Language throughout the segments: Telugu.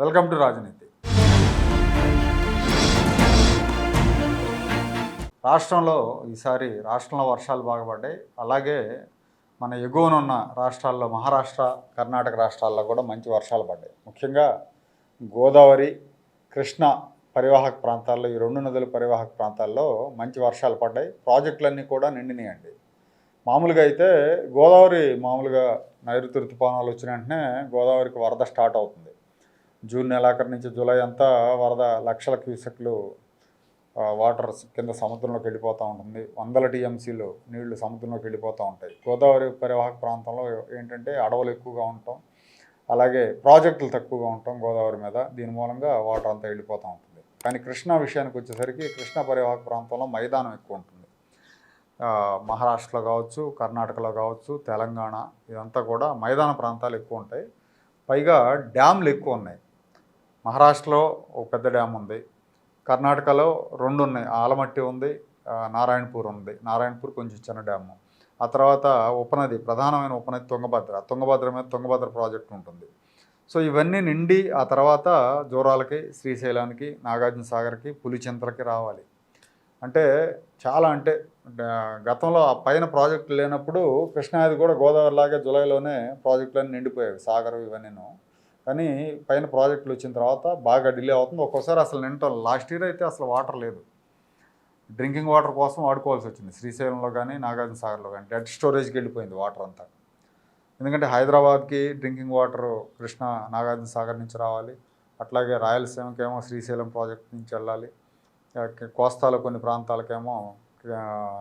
వెల్కమ్ టు రాజనీతి. రాష్ట్రంలో ఈసారి రాష్ట్రంలో వర్షాలు బాగా పడ్డాయి. అలాగే మన ఎగువనున్న రాష్ట్రాల్లో మహారాష్ట్ర కర్ణాటక రాష్ట్రాల్లో కూడా మంచి వర్షాలు పడ్డాయి. ముఖ్యంగా గోదావరి కృష్ణ పరివాహక ప్రాంతాల్లో ఈ రెండు నదుల పరివాహక ప్రాంతాల్లో మంచి వర్షాలు పడ్డాయి. ప్రాజెక్టులన్నీ కూడా నిండినాయండి. మామూలుగా అయితే గోదావరి మామూలుగా నైరుతి ఋతుపవనాలు వచ్చిన వెంటనే గోదావరికి వరద స్టార్ట్ అవుతుంది. జూన్ నెలాఖరు నుంచి జూలై అంతా వరద లక్షల క్యూసెక్లు వాటర్ కింద సముద్రంలోకి వెళ్ళిపోతూ ఉంటుంది. వందల టీఎంసీలు నీళ్ళు సముద్రంలోకి వెళ్ళిపోతూ ఉంటాయి. గోదావరి పరివాహక ప్రాంతంలో ఏంటంటే అడవులు ఎక్కువగా ఉంటాం. అలాగే ప్రాజెక్టులు తక్కువగా ఉంటాం గోదావరి మీద. దీని మూలంగా వాటర్ అంతా వెళ్ళిపోతూ ఉంటుంది. కానీ కృష్ణా విషయానికి వచ్చేసరికి కృష్ణా పరివాహక ప్రాంతంలో మైదానం ఎక్కువ ఉంటుంది. మహారాష్ట్రలో కావచ్చు కర్ణాటకలో కావచ్చు తెలంగాణ ఇదంతా కూడా మైదాన ప్రాంతాలు ఎక్కువ ఉంటాయి. పైగా డ్యామ్లు ఎక్కువ ఉన్నాయి. మహారాష్ట్రలో ఒక పెద్ద డ్యామ్ ఉంది. కర్ణాటకలో రెండు ఉన్నాయి. ఆలమట్టి ఉంది నారాయణపూర్ ఉంది. నారాయణపూర్ కొంచెం చిన్న డ్యాము. ఆ తర్వాత ఉపనది ప్రధానమైన ఉపనది తుంగభద్ర. తుంగభద్ర మీద తుంగభద్ర ప్రాజెక్ట్ ఉంటుంది. సో ఇవన్నీ నిండి ఆ తర్వాత జోరాలకి శ్రీశైలానికి నాగార్జున సాగర్కి పులిచింతలకి రావాలి. అంటే చాలా అంటే గతంలో ఆ పైన ప్రాజెక్టులు లేనప్పుడు కృష్ణాది కూడా గోదావరి లాగే జూలైలోనే ప్రాజెక్టులన్నీ నిండిపోయాయి సాగర్ ఇవన్నీను. కానీ పైన ప్రాజెక్టులు వచ్చిన తర్వాత బాగా డిలే అవుతుంది. ఒక్కోసారి అసలు నింటాం లాస్ట్ ఇయర్ అయితే అసలు వాటర్ లేదు. డ్రింకింగ్ వాటర్ కోసం వాడుకోవాల్సి వచ్చింది. శ్రీశైలంలో కానీ నాగార్జున సాగర్లో కానీ. డెడ్ స్టోరేజ్కి వెళ్ళిపోయింది వాటర్ అంతా. ఎందుకంటే హైదరాబాద్కి డ్రింకింగ్ వాటర్ కృష్ణ నాగార్జున సాగర్ నుంచి రావాలి. అట్లాగే రాయలసీమకేమో శ్రీశైలం ప్రాజెక్ట్ నుంచి వెళ్ళాలి. కోస్తాలో కొన్ని ప్రాంతాలకేమో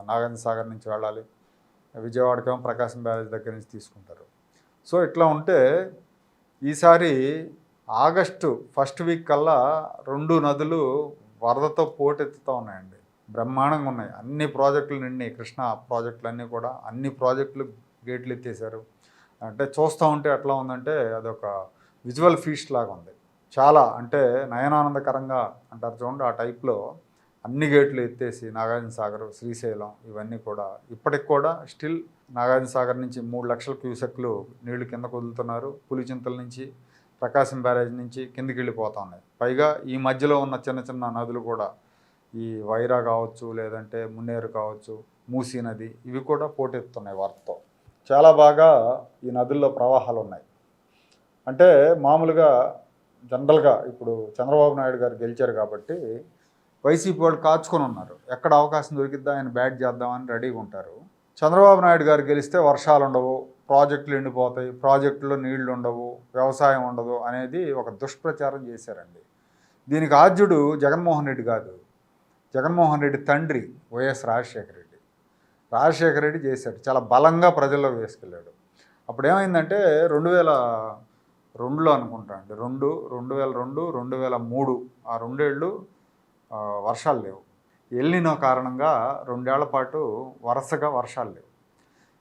నాగార్జున సాగర్ నుంచి వెళ్ళాలి. విజయవాడకేమో ప్రకాశం బ్యారేజ్ దగ్గర నుంచి తీసుకుంటారు. సో ఇట్లా ఉంటే ఈసారి ఆగస్టు ఫస్ట్ వీక్ కల్లా రెండు నదులు వరదతో పోటెత్తుతూ ఉన్నాయండి. బ్రహ్మాండంగా ఉన్నాయి. అన్ని ప్రాజెక్టులు నిండి కృష్ణ ప్రాజెక్టులు అన్నీ కూడా అన్ని ప్రాజెక్టులు గేట్లు ఎత్తేసారు అంటే చూస్తూ ఉంటే ఎట్లా ఉందంటే అదొక విజువల్ ఫీస్ట్ లాగా ఉంది. చాలా అంటే నయనానందకరంగా అంటారు చూడండి ఆ టైప్లో. అన్ని గేట్లు ఎత్తేసి నాగార్జున సాగర్ శ్రీశైలం ఇవన్నీ కూడా ఇప్పటికి కూడా స్టిల్ నాగార్జున సాగర్ నుంచి మూడు లక్షల క్యూసెక్లు నీళ్ళు కిందకు వదులుతున్నారు పులిచింతల నుంచి ప్రకాశం బ్యారేజ్ నుంచి కిందికి వెళ్ళిపోతా ఉన్నాయి పైగా ఈ మధ్యలో ఉన్న చిన్న చిన్న నదులు కూడా ఈ వైరా కావచ్చు లేదంటే మున్నేరు కావచ్చు మూసీ నది ఇవి కూడా పోటెత్తున్నాయి వాటితో చాలా బాగా ఈ నదుల్లో ప్రవాహాలు ఉన్నాయి. అంటే మామూలుగా జనరల్గా ఇప్పుడు చంద్రబాబు నాయుడు గారు గెలిచారు కాబట్టి వైసీపీ వాళ్ళు కాచుకొని ఉన్నారు. ఎక్కడ అవకాశం దొరికిద్దా ఆయన బ్యాట్ చేద్దామని రెడీగా ఉంటారు. చంద్రబాబు నాయుడు గారు గెలిస్తే వర్షాలు ఉండవు ప్రాజెక్టులు ఎండిపోతాయి ప్రాజెక్టులో నీళ్ళు ఉండవు వ్యవసాయం ఉండదు అనేది ఒక దుష్ప్రచారం చేశారండి. దీనికి ఆద్యుడు జగన్మోహన్ రెడ్డి కాదు. జగన్మోహన్ రెడ్డి తండ్రి వైఎస్ రాజశేఖర రెడ్డి. రాజశేఖర రెడ్డి చేశాడు. చాలా బలంగా ప్రజల్లో వేసుకెళ్ళాడు. అప్పుడు ఏమైందంటే రెండు వేల రెండులో అనుకుంటా అండి. రెండు రెండు వేల రెండు రెండు వేల మూడు ఆ రెండేళ్ళు వర్షాలు లేవు. ఎల్లినో కారణంగా రెండేళ్ళ పాటు వరుసగా వర్షాలు లేవు.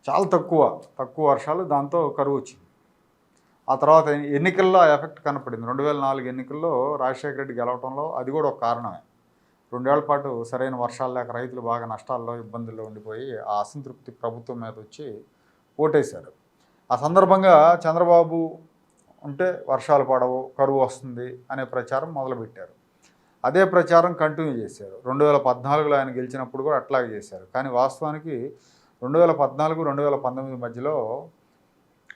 చాలా తక్కువ తక్కువ వర్షాలు దాంతో కరువు వచ్చింది. ఆ తర్వాత ఎన్నికల్లో ఎఫెక్ట్ కనపడింది. రెండు వేల నాలుగు ఎన్నికల్లో రాజశేఖర రెడ్డి గెలవడంలో అది కూడా ఒక కారణమే. రెండేళ్ళ పాటు సరైన వర్షాలు లేక రైతులు బాగా నష్టాల్లో ఇబ్బందుల్లో ఉండిపోయి ఆ అసంతృప్తి ప్రభుత్వం మీద వచ్చి ఓటేశారు. ఆ సందర్భంగా చంద్రబాబు ఉంటే వర్షాలు పడవు కరువు వస్తుంది అనే ప్రచారం మొదలుపెట్టారు. అదే ప్రచారం కంటిన్యూ చేశారు. రెండు వేల పద్నాలుగులో ఆయన గెలిచినప్పుడు కూడా అట్లాగే చేశారు. కానీ వాస్తవానికి రెండు వేల పద్నాలుగు రెండు వేల పంతొమ్మిది మధ్యలో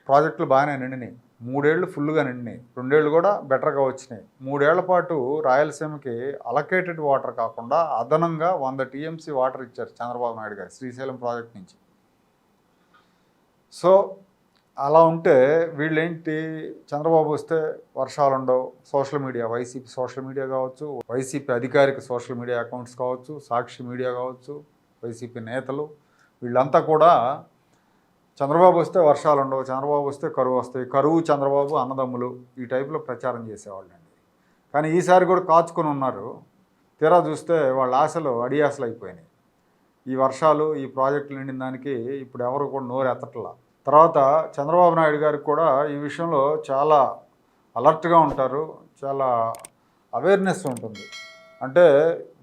ప్రాజెక్టులు బాగానే నిండినాయి. మూడేళ్ళు ఫుల్గా నిండినాయి. రెండేళ్ళు కూడా బెటర్గా వచ్చినాయి. మూడేళ్ళ పాటు రాయలసీమకి అలకేటెడ్ వాటర్ కాకుండా అదనంగా వంద టీఎంసీ వాటర్ ఇచ్చారు చంద్రబాబు నాయుడు గారు శ్రీశైలం ప్రాజెక్ట్ నుంచి. సో అలా ఉంటే వీళ్ళేంటి? చంద్రబాబు వస్తే వర్షాలు ఉండవు social media YCP social media కావచ్చు వైసీపీ అధికారిక సోషల్ మీడియా అకౌంట్స్ కావచ్చు సాక్షి మీడియా కావచ్చు వైసీపీ నేతలు వీళ్ళంతా కూడా చంద్రబాబు వస్తే వర్షాలు ఉండవు చంద్రబాబు వస్తే కరువు వస్తాయి. కరువు చంద్రబాబు అన్నదమ్ములు ఈ టైప్లో ప్రచారం చేసేవాళ్ళండి. కానీ ఈసారి కూడా కాచుకొని ఉన్నారు. తీరా చూస్తే వాళ్ళ ఆశలు అడియాసలు అయిపోయినాయి. ఈ వర్షాలు ఈ ప్రాజెక్టులు నిండిన దానికి ఇప్పుడు ఎవరు కూడా నోరు ఎత్తట్లా తర్వాత చంద్రబాబు నాయుడు గారికి కూడా ఈ విషయంలో చాలా అలర్ట్గా ఉంటారు. చాలా అవేర్నెస్ ఉంటుంది. అంటే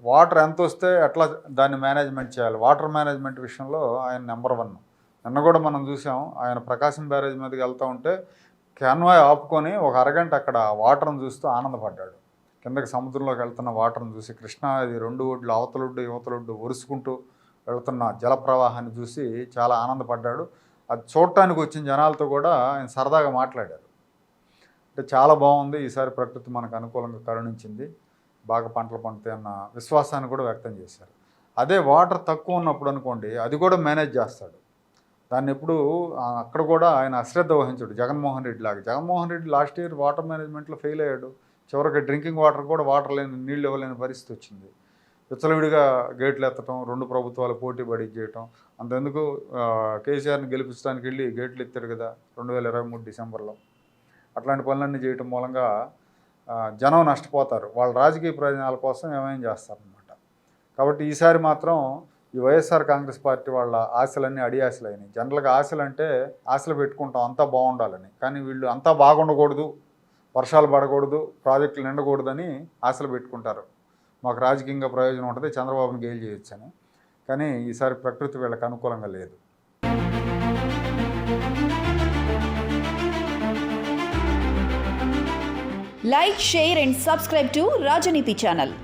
వాటర్ ఎంత వస్తే ఎట్లా దాన్ని మేనేజ్మెంట్ చేయాలి. వాటర్ మేనేజ్మెంట్ విషయంలో ఆయన నెంబర్ వన్. నిన్న కూడా మనం చూసాం ఆయన ప్రకాశం బ్యారేజ్ మీదకి వెళ్తూ ఉంటే క్యాన్వాయ్ ఆపుకొని ఒక అరగంట అక్కడ వాటర్ని చూస్తూ ఆనందపడ్డాడు. కిందకి సముద్రంలోకి వెళ్తున్న వాటర్ని చూసి కృష్ణా ఇది రెండు ఒడ్లు అవతలొడ్డు యువతలొడ్డు ఒరుసుకుంటూ వెళ్తున్న జల ప్రవాహాన్ని చూసి చాలా ఆనందపడ్డాడు. అది చూడటానికి వచ్చిన జనాలతో కూడా ఆయన సరదాగా మాట్లాడారు. అంటే చాలా బాగుంది. ఈసారి ప్రకృతి మనకు అనుకూలంగా కరుణించింది. బాగా పంటలు పండుతాయి అన్న విశ్వాసాన్ని కూడా వ్యక్తం చేశారు. అదే వాటర్ తక్కువ ఉన్నప్పుడు అనుకోండి అది కూడా మేనేజ్ చేస్తాడు. దాన్ని ఎప్పుడు అక్కడ కూడా ఆయన అశ్రద్ధ వహించాడు. జగన్మోహన్ రెడ్డి లాగా. Jaganmohan Reddy last year water మేనేజ్మెంట్లో ఫెయిల్ అయ్యాడు. చివరికి డ్రింకింగ్ వాటర్ కూడా వాటర్ లేని నీళ్ళు ఇవ్వలేని పరిస్థితి వచ్చింది. విచ్చలవిడిగా గేట్లు ఎత్తటం రెండు ప్రభుత్వాలు పోటీ పడి చేయటం అంతెందుకు కేసీఆర్ని గెలిపించడానికి వెళ్ళి గేట్లు ఎత్తాడు కదా రెండు వేల ఇరవై మూడు డిసెంబర్లో. అట్లాంటి పనులన్నీ చేయటం మూలంగా జనం నష్టపోతారు. వాళ్ళ రాజకీయ ప్రయోజనాల కోసం ఏమేం చేస్తారనమాట కాబట్టి ఈసారి మాత్రం ఈ వైఎస్ఆర్ కాంగ్రెస్ పార్టీ వాళ్ళ ఆశలన్నీ అడి ఆశలు అయినాయి జనరల్గా ఆశలు అంటే ఆశలు పెట్టుకుంటాం అంతా బాగుండాలని. కానీ వీళ్ళు అంతా బాగుండకూడదు వర్షాలు పడకూడదు ప్రాజెక్టులు నిండకూడదని ఆశలు పెట్టుకుంటారు. మాకు రాజకీయంగా ప్రయోజనం ఉంటుంది చంద్రబాబుని గెయిల్ చేయొచ్చని. కానీ ఈసారి ప్రకృతి వీళ్ళకి అనుకూలంగా లేదు. Like share and subscribe to Rajaneeti channel